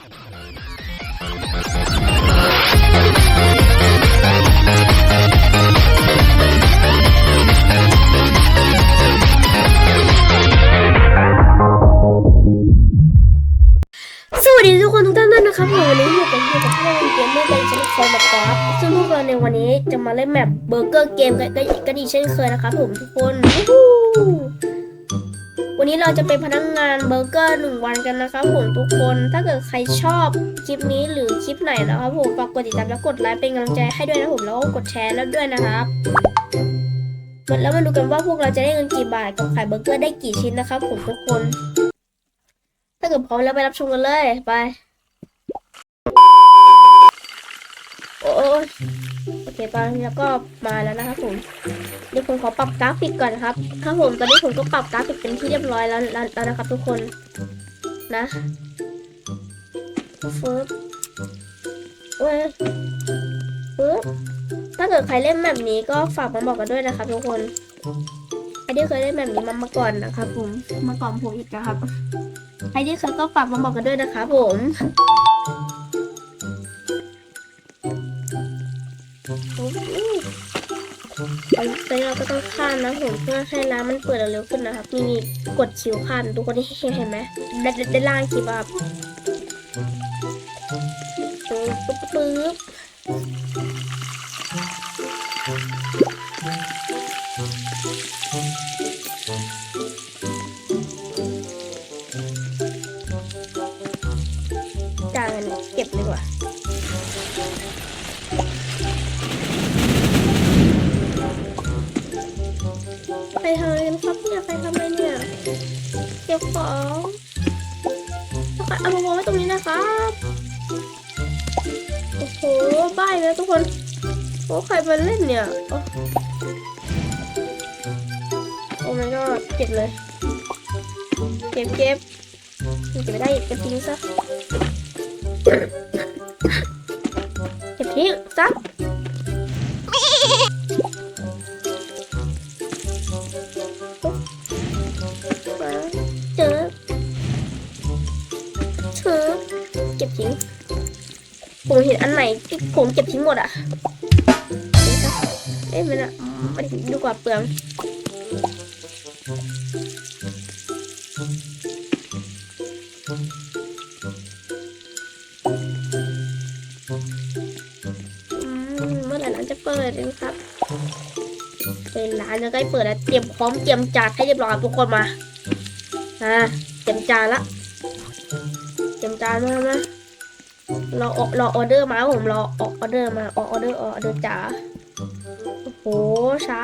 สวัสดีทุกคนทุกท่านด้วยนะครับผมวันนี้อยู่กับพี่กับพี่เล่นเกมเมื่อเป็นชนิดฟอร์มแบบกราฟซึ่งพวกเราในวันนี้จะมาเล่นแมปเบอร์เกอร์เกมกันกันกันอีกเช่นเคยนะครับผมทุกคน วันนี้เราจะเป็นพนักงานเบอร์เกอร์หนึ่งวันกันนะครับผมทุกคน ถ้าเกิดใครชอบคลิปนี้หรือคลิปไหนนะครับผมฝากกดติดตามและกดไลค์เป็นกำลังใจให้ด้วยนะผมแล้วก็กดแชร์แล้วด้วยนะครับแล้วมาดูกันว่าพวกเราจะได้เงินกี่บาทกับขายเบอร์เกอร์ได้กี่ชิ้นนะครับผมทุกคน ถ้าเกิดพร้อมแล้วไปรับชมกันเลยไป โอ้ยโอเคไปแล้วก็มาแล้วนะครับผมเดี๋ยวผมขอปรับกราฟิกก่อนครับครับผมตอนนี้ผมก็ปรับกราฟิกเป็นที่เรียบร้อยแล้วแล้วนะครับ ทุกคนนะฟึบเว้ยฟึบถ้าเกิดใครเล่นแบบนี้ก็ฝากมาบอกกันด้วยนะครับ ทุกคนใครที่เคยเล่นแบบนี้มามาก่อนนะครับ ผมมาก่อนผมอีกนะครับใครที่เคยก็ฝากมาบอกกันด้วยนะคะผม ตอนนี้เราก็ต้องข้ามนะผมเพื่อให้ร้านมันเปิดเร็วขึ้นนะครับนี่กดคิวข้ามทุกคนที่เห็นไหมด้านด้านล่างคลิปอะครับปึ๊บปึ๊บปึ๊บจานเก็บดีกว่า ก็บของเอามาวางไว้ตรงนี้นะครับ โอ้โหบ้ายแล้วทุกคน โอ้ใครมาเล่นเนี่ย โอ้โอ้ my god เก็บเลย เก็บเก็บเก็บไม่ได้เก็บทิ้งซะ เก็บทิ้งซะ ทิ้ง ผมเห็นอันไหนที่ผมเก็บทิ้งหมดอะเอ๊ะมันอะมันดูกว่าเปลืองเมื่อไหร่ร้านจะเปิดกันครับ เป็นร้านจะใกล้เปิดแล้ว เตรียมพร้อมเตรียมจานให้เรียบร้อยทุกคนมา อ่า เตรียมจานละ เตรียมจานมามา ราอรอออเดอร์มาผมรอออเดอร์มาออเดอร์ออเดอร์จ๋าโอ้โหเช้า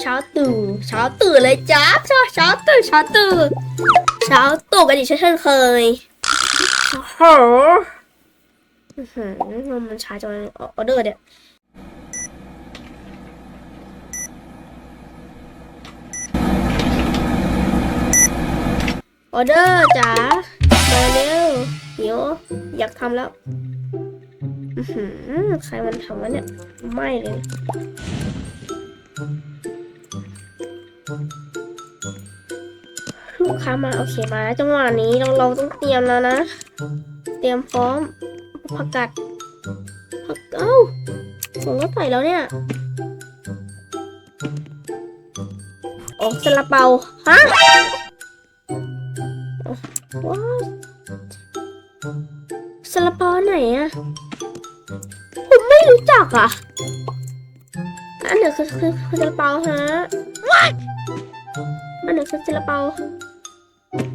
เช้าตื่นเช้าตื่นเลยจ้าเช้าเช้าตื่นเช้าตื่นเช้าตู่นกันอีกเช่นเคยโอ้โหอื้อหือมันช้าจังเลยออเดอร์เนี่ยออเดอร์จ๋ามาเร็ว เดี๋ยวอยากทำแล้วใครมันทำวะเนี่ย ไม่เลย ลูกค้ามาโอเคมาจังหวะนี้เราเราต้องเตรียมแล้วนะ เตรียมพร้อมผักกัดผักเอ้าผมก็ใส่แล้วเนี่ยโอ้ซาลาเปาฮะว้า ลาเปาไหนอะผมไม่รู้จักอะอันไหนคือคือคือซาลาเปาฮะอันไหนคือซาลาเปา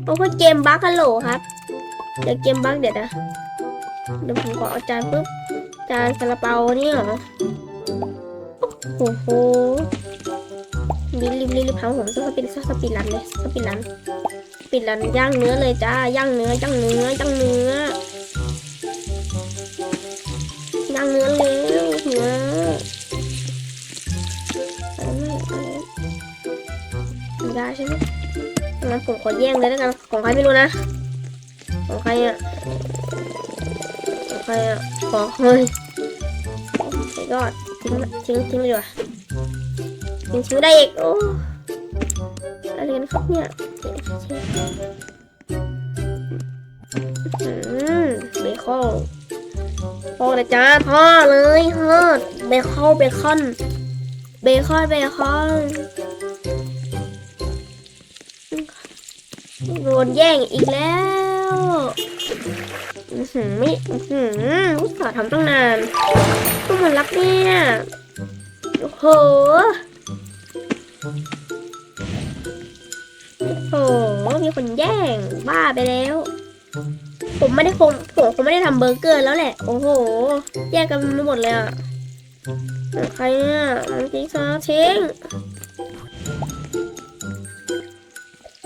เพราะว่าเกมบั๊กกันโหลครับ เดี๋ยวเกมบั๊กเดี๋ยวนะเดี๋ยวผมขอเอาจานปุ๊บจานซาลาเปานี่เหรอโอ้โหรีบรีบรีบรีบทำผมสักสปีดสักสปีดรันเลยสปีดรันปิดร้านย่างเนื้อเลยจ้าย่างเนื้อย่างเนื้อย่างเนื้อ แย่งเลยแล้วกัน ของใครไม่รู้นะ ของใครอะ ของใครอะ ขอเฮ้ยไอ้ยอดทิ้งทิ้งทิ้งเลยว่าทิ้งทิ้งได้อีก โอ้อะไรกันครับเนี่ยเบคอนพอเลยจ้าทอดเลยทอดเบคอนเบคอน เบคอนเบคอน โดนแย่งอีกแล้วหือไม่อือหืออุตส่าห์ทำตั้งนานก็มันรักเนี่ยโอ้โหโอ้โหมีคนแย่งบ้าไปแล้ว ผมไม่ได้คงผมคงไม่ได้ทำเบอร์เกอร์แล้วแหละ โอ้โห แยกกันไปหมดเลยอะใครเนี่ยทิ้งซะทิ้ง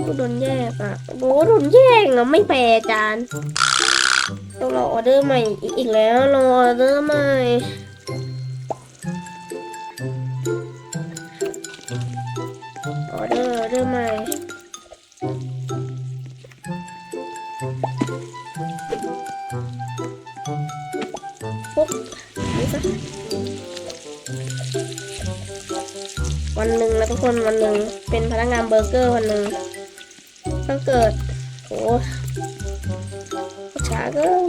กูโดนแยกอะโอ้โดนแย่งอะไม่แฟร์จานต้องรอออเดอร์ใหม่อีกอีกแล้วรอออเดอร์ใหม่ออเดอร์ออเดอร์ใหม่ปุ๊บนี่ซะวันหนึ่งนะทุกคนวันหนึ่งเป็นพนักงานเบอร์เกอร์วันหนึ่ง ถ้าเกิดโอ้ช้าเกิน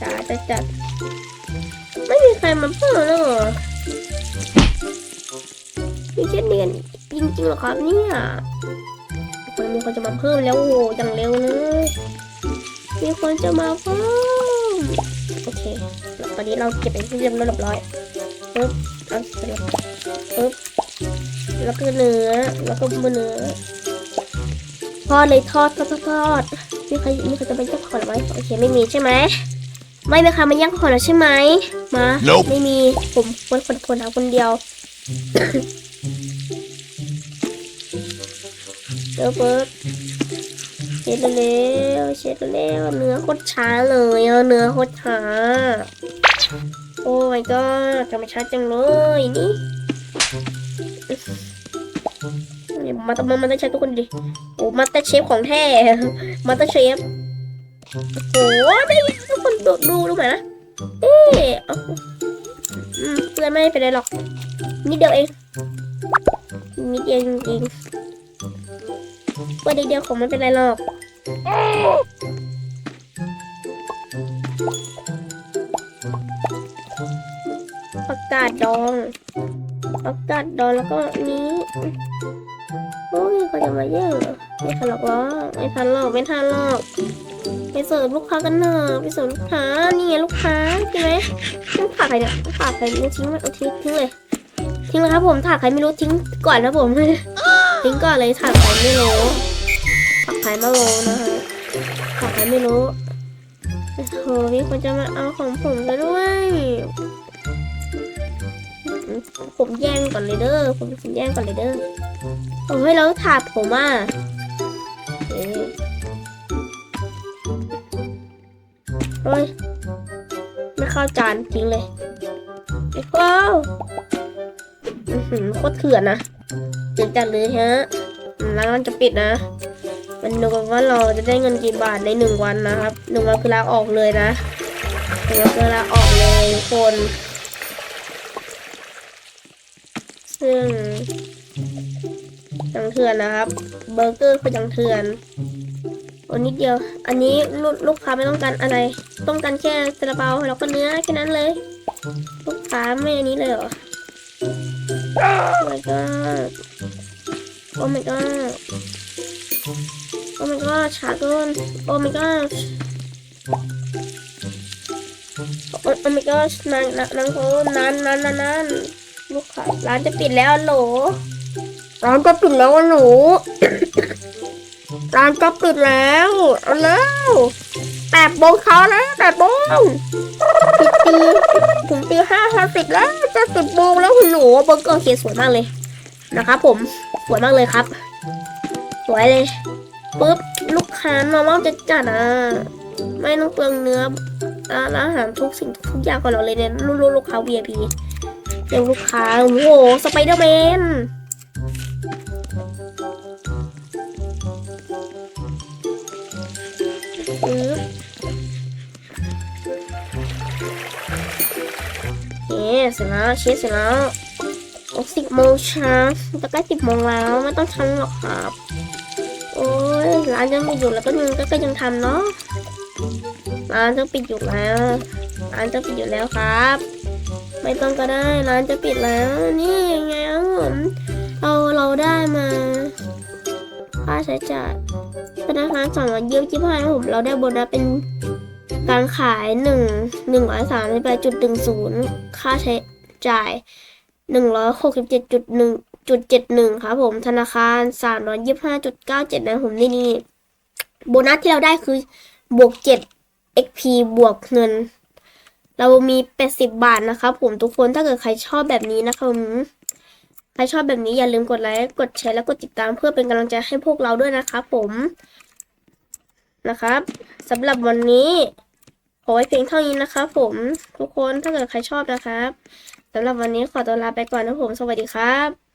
ช้าจะจัด ไม่มีใครมาเพิ่มแล้วเหรอมีแค่เนียนจริงๆเหรอครับเนี่ยมันมีคนจะมาเพิ่มแล้วโอ้อย่างเร็วเลย มีคนจะมาเพิ่ม โอเคตอนนี้เราเก็บเป็นที่เรียบร้อยปึ๊บเอาปึ๊บ แล้วก็เนื้อแล้วก็เนื้อทอดเลยทอดทอดทอดทอดมีใครมีใครจะเป็นเจ้าของไหมโอเคไม่มีใช่ไหมไม่มีใครมาแย่งของเราใช่ไหมมา Nope ไม่มีผมคนคนคนทำคนเดียวเดี๋ยวเปิดเช็ดเร็วเช็ดเร็วเนื้อโคตรช้าเลยอะเนื้อโคตรช้าโอ้ my god ทำไมช้าจังเลยนี่ มาตมามาตเชฟทุกคนดิโอ้มาตเชฟของแท้มาตเชฟโอ้ได้ทุกคนดูดูดูหน่อยนะเอ๊ะเอาอืมเพื่อนไม่เป็นไรหรอกนิดเดียวเองนิดเดียวจริงๆเพื่อนเดียวคงไม่เป็นไรหรอกประกาศดองประกาศดองแล้วก็อั นนี้โอ้ยเขาจะมาแย่งเหรอไม่ทันหรอกวะไม่ทันหรอกไม่ทันหรอกไปเสิร์ฟลูกค้ากันเถอะไปเสิร์ฟลูกค้านี่ไงลูกค้าใช่ไหมต้งถาดใครเนี่ยต้องถาดใครไม่ทิ้งไม่เอาทิ้งทิ้งเลยทิ้งเลยครับผมถาดใครไม่รู้ทิ้งก่อนนะผมทิ้งก่อนเลยถาดใครไม่รู้ถาดใครไม่รู้นะฮะถาดใครไม่รู้โอ้โหมีคนจะมาเอาของผมซะด้วย ผมแย่งก่อนเลยเด้อผมผมแย่งก่อนเลยเด้อโอ้ยแล้วถาดผมอะเอ๊ะโอ้ยไม่เข้าจานทิ้งเลยไอ้เข้าอื้อหือโคตรเถื่อนนะเถื่อนจัดเลยฮะร้านมันจะปิดนะมันดูกันว่าเราจะได้เงินกี่บาทในหนึ่งวันนะครับหนึ่งวันคือลาออกเลยนะหนึ่งวันคือลาออกเลยคน ซึ่งยังเถื่อนนะครับ เบอร์เกอร์ก็ยังเถื่อนอ้นิดเดียว อันนี้ลูลูกค้าไม่ต้องการอะไร ต้องการแค่ซาลาเปาแล้วก็เนื้อแค่นั้นเลย ลูกค้าไม่อันนี้เลยเหรอ โอ้ my god โอ้ my god โอ้ my god ช้าเกินโอ้ my god โอ้ my god นานนานนานโอ้นานนานนานนาน ลูกค้าร้านจะปิดแล้วอะโหลร้านจะปิดแล้วหนูร้านจะปิดแล้วเอาแล้วแปดโมงเช้าแล้วแปดโมงปิดตีถึงตีห้าห้าสิบแล้วจะสิบโมงแล้วคุณหนูเบอร์เกอร์เขียนสวยมากเลยนะครับผมสวยมากเลยครับ สวยเลยปุ๊บลูกค้านอร์มอลจะจัดอะไม่ต้องเปลืองเนื้ออาร้านอาหารทุกสิ่งทุกอย่างของเราเลยเนี่ยลูกลูกค้า VIP เดี๋ยวลูกค้า โอ้โห สไปเดอร์แมน เย้เสร็จแล้วเช็ดเสร็จแล้วสิบโมงเช้าจะใกล้สิบโมงแล้ว ไม่ต้องทันหรอกครับ โอ้ยร้านยังไม่อยู่แล้วก็ยังก็ยังทำเนาะ ร้านจะปิดอยู่แล้ว ร้านจะปิดอยู่แล้วครับ ไม่ต้องก็ได้ร้านจะปิดแล้ว นี่ยังไงครับผมเราเราได้มา ค่าใช้จ่ายธนาคารสองร้อยยี่สิบห้าครับผมเราได้โบนัสเป็นการขายหนึ่งหนึ่งร้อยสามสิบแปดจุดหนึ่งศูนย์ค่าใช้จ่ายหนึ่งร้อยหกสิบเจ็ดจุดหนึ่งจุดเจ็ดหนึ่งครับผมธนาคารสามร้อยยี่สิบห้าจุดเก้าเจ็ดนะผมนี่นี่โบนัสที่เราได้คือบวกเจ็ด xp บวกเงิน เรามีเป็ดสิบบาทนะครับผมทุกคนถ้าเกิดใครชอบแบบนี้นะครับใครชอบแบบนี้อย่าลืมกดไลค์กดแชร์และกดติดตามเพื่อเป็นกำลังใจให้พวกเราด้วยนะครับผมนะครับสำหรับวันนี้ขอไว้เพียงเท่านี้นะครับผมทุกคนถ้าเกิดใครชอบนะครับสำหรับวันนี้ขอตัวลาไปก่อนนะผม สวัสดีครับ